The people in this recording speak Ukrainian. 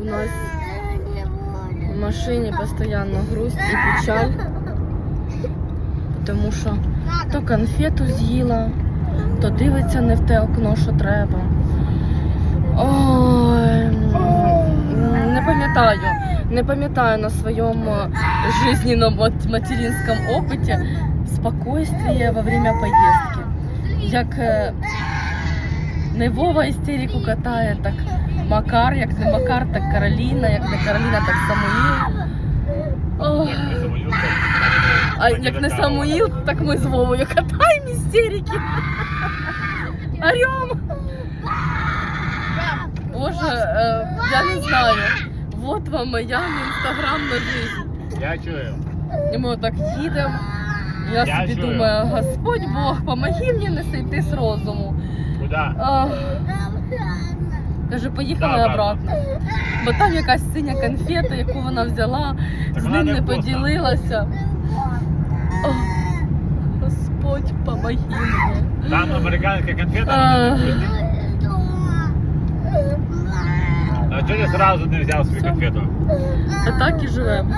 У нас в машині постійно грусть і печаль, тому що то конфету з'їла, то дивиться не в те окно, що треба. Ой, не пам'ятаю, не пам'ятаю на своєму жизненному материнському опиті спокойствие во время поїздки. Як е, не Вова істерику катає, так Макар, як не Макар, так Кароліна, як не Кароліна, так Самуїл. Ох. А як не Самуїл, так ми з Вовою катаємо істерики. Орем. Боже, е, я не знаю. Вот вам моя інстаграмна жизнь. Я чую. І ми отак їдемо. Я, Я собі чую. думаю, Господь Бог, помоги мені не сойти з розуму. Куда? Ах. Каже, поїхали Да, обратно. Бо там якась синя конфета, яку вона взяла, Так з вона ним не не вкусна. поділилася. Ох, Господь, помоги мені. Там американська конфета. А. вона не вкусна. А сразу не взяв свою конфету? А так і живемо.